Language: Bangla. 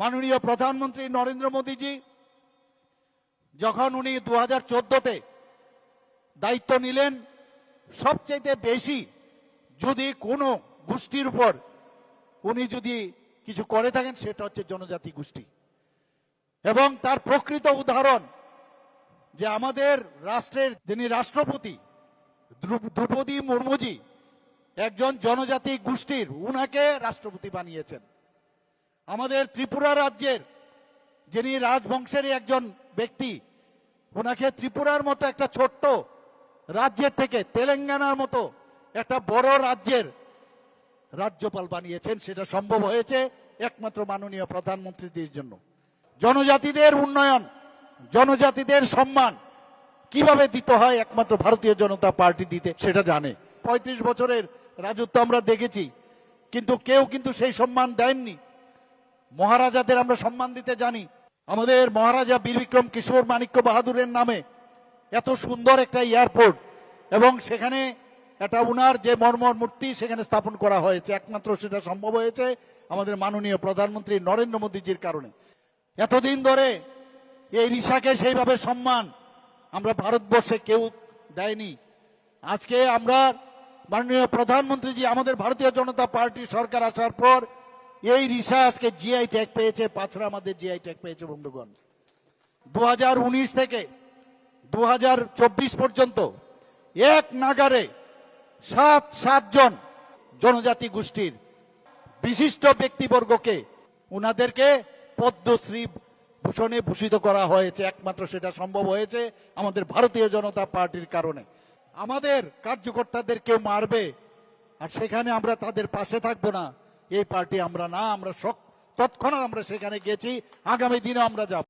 মাননীয় প্রধানমন্ত্রী নরেন্দ্র মোদীজি, যখন উনি দু হাজার চোদ্দতে দায়িত্ব নিলেন সবচেয়ে বেশি যদি কোনো গোষ্ঠীর উপর উনি যদি কিছু করে থাকেন, সেটা হচ্ছে জনজাতি গোষ্ঠী। এবং তার প্রকৃত উদাহরণ যে আমাদের রাষ্ট্রের যিনি রাষ্ট্রপতি দ্রৌপদী মুর্মুজি একজন জনজাতি গোষ্ঠীর, উনাকে রাষ্ট্রপতি বানিয়েছেন। আমাদের ত্রিপুরা রাজ্যের যিনি রাজবংশেরই একজন ব্যক্তি ওনাকে ত্রিপুরার মতো একটা ছোট্ট রাজ্যের থেকে তেলেঙ্গানার মতো একটা বড় রাজ্যের রাজ্যপাল বানিয়েছেন। সেটা সম্ভব হয়েছে একমাত্র মাননীয় প্রধানমন্ত্রীদের জন্য। জনজাতিদের উন্নয়ন, জনজাতিদের সম্মান কীভাবে দিতে হয় একমাত্র ভারতীয় জনতা পার্টি দিতে, সেটা জানে। পঁয়ত্রিশ বছরের রাজত্ব আমরা দেখেছি, কিন্তু কেউ কিন্তু সেই সম্মান দেননি। মহারাজাদের আমরা সম্মান দিতে জানি। আমাদের মহারাজা বীর বিক্রম কিশোর মাণিক্য বাহাদুরের নামে এত সুন্দর একটা এয়ারপোর্ট, এবং সেখানে একটা উনার যে মর্মর মূর্তি সেখানে স্থাপন করা হয়েছে। একমাত্র সেটা সম্ভব হয়েছে আমাদের মাননীয় প্রধানমন্ত্রী নরেন্দ্র মোদীজির কারণে। এতদিন ধরে এই রিসাকে সেইভাবে সম্মান আমরা ভারতবর্ষে কেউ দেয়নি। আজকে আমরা মাননীয় প্রধানমন্ত্রীজি, আমাদের ভারতীয় জনতা পার্টি সরকার আসার পর এই রিসা আজকে জিআই ট্যাগ পেয়েছে, পাঁচরা আমাদের জিআই ট্যাগ পেয়েছে বন্ধুগণ। দু হাজার উনিশ থেকে দু হাজার চব্বিশ পর্যন্ত এক নাগারে সাত সাতজন জনজাতি গোষ্ঠীর বিশিষ্ট ব্যক্তিবর্গকে উনাদেরকে পদ্মশ্রী ভূষণে ভূষিত করা হয়েছে, একমাত্র সেটা সম্ভব হয়েছে আমাদের ভারতীয় জনতা পার্টির কারণে। আমাদের কার্যকর্তাদের কেউ মারবে, আর সেখানে আমরা তাদের পাশে থাকব না। এই পার্টি আমরা না, আমরা তৎক্ষণাৎ আমরা সেখানে গেছি, আগামী দিনে আমরা যাব।